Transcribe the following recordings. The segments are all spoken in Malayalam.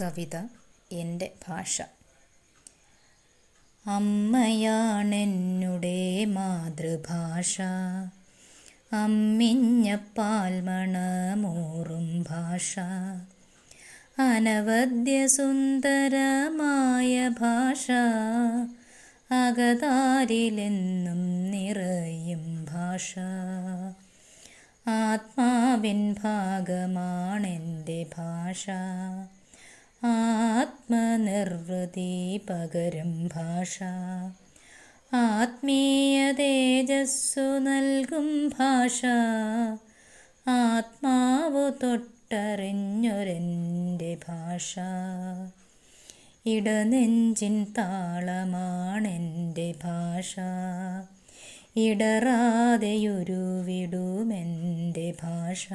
കവിത എന്റെ ഭാഷ. അമ്മയാണെന്നുടെ മാതൃഭാഷ. അമ്മിഞ്ഞപ്പാൽ മണമൂറും ഭാഷ. അനവദ്യ സുന്ദരമായ ഭാഷ. അകതാരിലെന്നും നിറയും ഭാഷ. ആത്മാവിൻ ഭാഗമാണെന്റെ ഭാഷ. ആത്മനിർവൃതി പകരം ഭാഷ. ആത്മീയ തേജസ്സു നൽകും ഭാഷ. ആത്മാവു തൊട്ടറിഞ്ഞൊരെന്റെ ഭാഷ. ഇടനെഞ്ചിൻ താളമാണെന്റെ ഭാഷ. ഇടറാതെയുരുവിടുമെന്റെ ഭാഷ.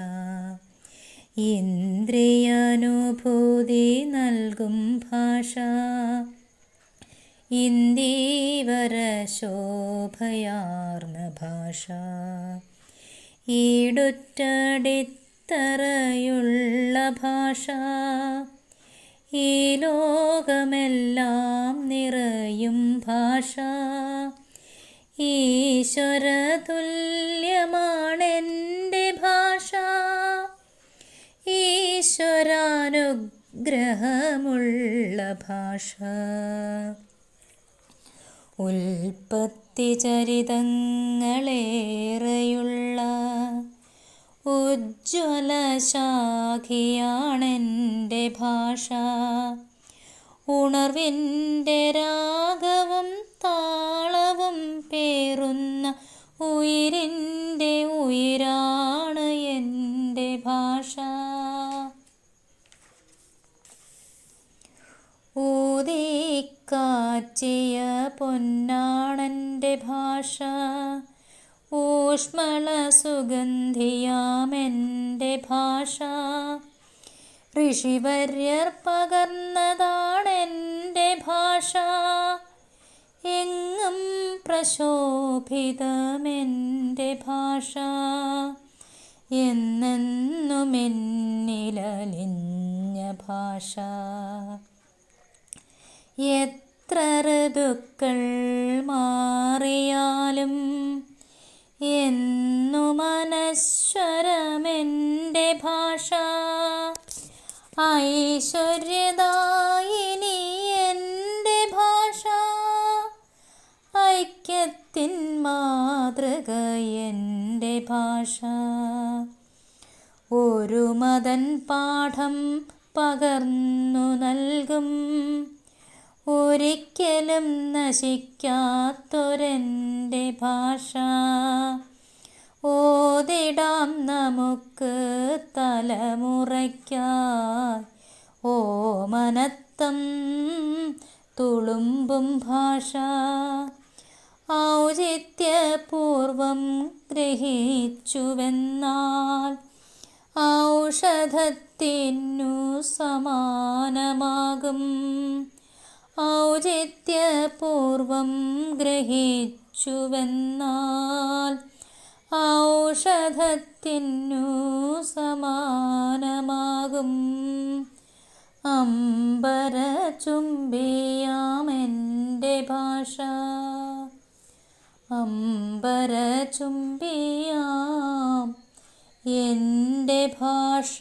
ഇന്ദ്രിയാനുഭൂതി നൽകും ഭാഷ. ഇന്ദീവര ശോഭയാർന്ന ഭാഷ. ഈടുറ്റടിത്തറയുള്ള ഭാഷ. ഈ ലോകമെല്ലാം നിറയും ഭാഷ. ഈശ്വരതുല്യമാണെന്റെ ഈശ്വരാനുഗ്രഹമുള്ള ഭാഷ. ഉൽപ്പത്തി ചരിതങ്ങളേറെയുള്ള ഉജ്ജ്വല ശാഖിയാണെന്റെ ഭാഷ. ഉണർവിന്റെ രാഗവും താളവും പേറുന്ന ഊതിക്കാച്ചിയ പൊന്നാണന്റെ ഭാഷ. ഊഷ്മള സുഗന്ധിയാമെന്റെ ഭാഷ. ഋഷിവര്യർ പകർന്നതാണെന്റെ ഭാഷ. എങ്ങും പ്രശോഭിതമെന്റെ ഭാഷ. എന്നെന്നുമെന്നിലലിഞ്ഞ ഭാഷ. എത്ര ഋതുക്കൾ മാറിയാലും എന്നു മനശ്വരമെന്റെ ഭാഷ. ഐശ്വര്യദായിനി എന്റെ ഭാഷ. ഐക്യത്തിൻ മാതൃക എന്റെ ഭാഷ. ഒരു മതൻ പാഠം പകർന്നു നൽകും. ഒരിക്കലും നശിക്കാത്തൊരെന്റെ ഭാഷ. ഓതിടാം നമുക്ക് തലമുറയ്ക്കായി. ഓമനത്തം തുളുമ്പും ഭാഷ. ഔചിത്യപൂർവം ഗ്രഹിച്ചുവെന്നാൽ ഔഷധത്തിനു സമാനമാകും. ഔചിത്യപൂർവം ഗ്രഹിച്ചുവെന്നാൽ ഔഷധത്തിനു സമാനമാകും. അമ്പര ചുംബിയാമെന്റെ ഭാഷ. അമ്പര ചുംബിയാം എന്റെ ഭാഷ.